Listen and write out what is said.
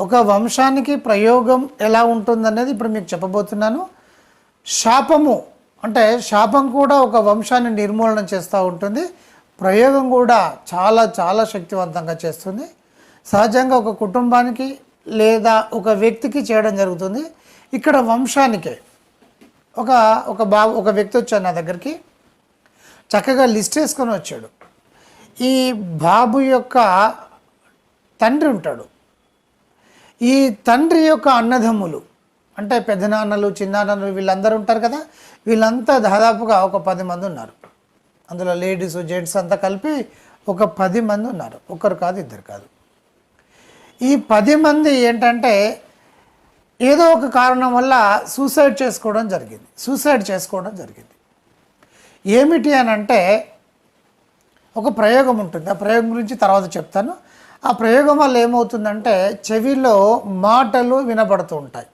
ఒక వంశానికి ప్రయోగం ఎలా ఉంటుందనేది ఇప్పుడు మీకు చెప్పబోతున్నాను. శాపము అంటే శాపం కూడా ఒక వంశాన్ని నిర్మూలన చేస్తూ ఉంటుంది. ప్రయోగం కూడా చాలా చాలా శక్తివంతంగా చేస్తుంది. సహజంగా ఒక కుటుంబానికి లేదా ఒక వ్యక్తికి చేయడం జరుగుతుంది. ఇక్కడ వంశానికే ఒక ఒక బాబు ఒక వ్యక్తి వచ్చాడు నా దగ్గరికి. చక్కగా లిస్ట్ వేసుకొని వచ్చాడు. ఈ బాబు యొక్క తండ్రి ఉంటాడు. ఈ తండ్రి యొక్క అన్నదమ్ములు అంటే పెద్దనాన్నలు చిన్నాన్నలు వీళ్ళందరూ ఉంటారు కదా వీళ్ళంతా దాదాపుగా ఒక పది మంది ఉన్నారు. అందులో లేడీస్ జెంట్స్ అంతా కలిపి ఒక పది మంది ఉన్నారు. ఒకరు కాదు ఇద్దరు కాదు. ఈ పది మంది ఏంటంటే ఏదో ఒక కారణం వల్ల సూసైడ్ చేసుకోవడం జరిగింది. సూసైడ్ చేసుకోవడం జరిగింది. ఏమిటి అని అంటే ఒక ప్రయోగం ఉంటుంది. ఆ ప్రయోగం గురించి తర్వాత చెప్తాను. ఆ ప్రయోగం వల్ల ఏమవుతుందంటే చెవిలో మాటలు వినపడుతూ ఉంటాయి.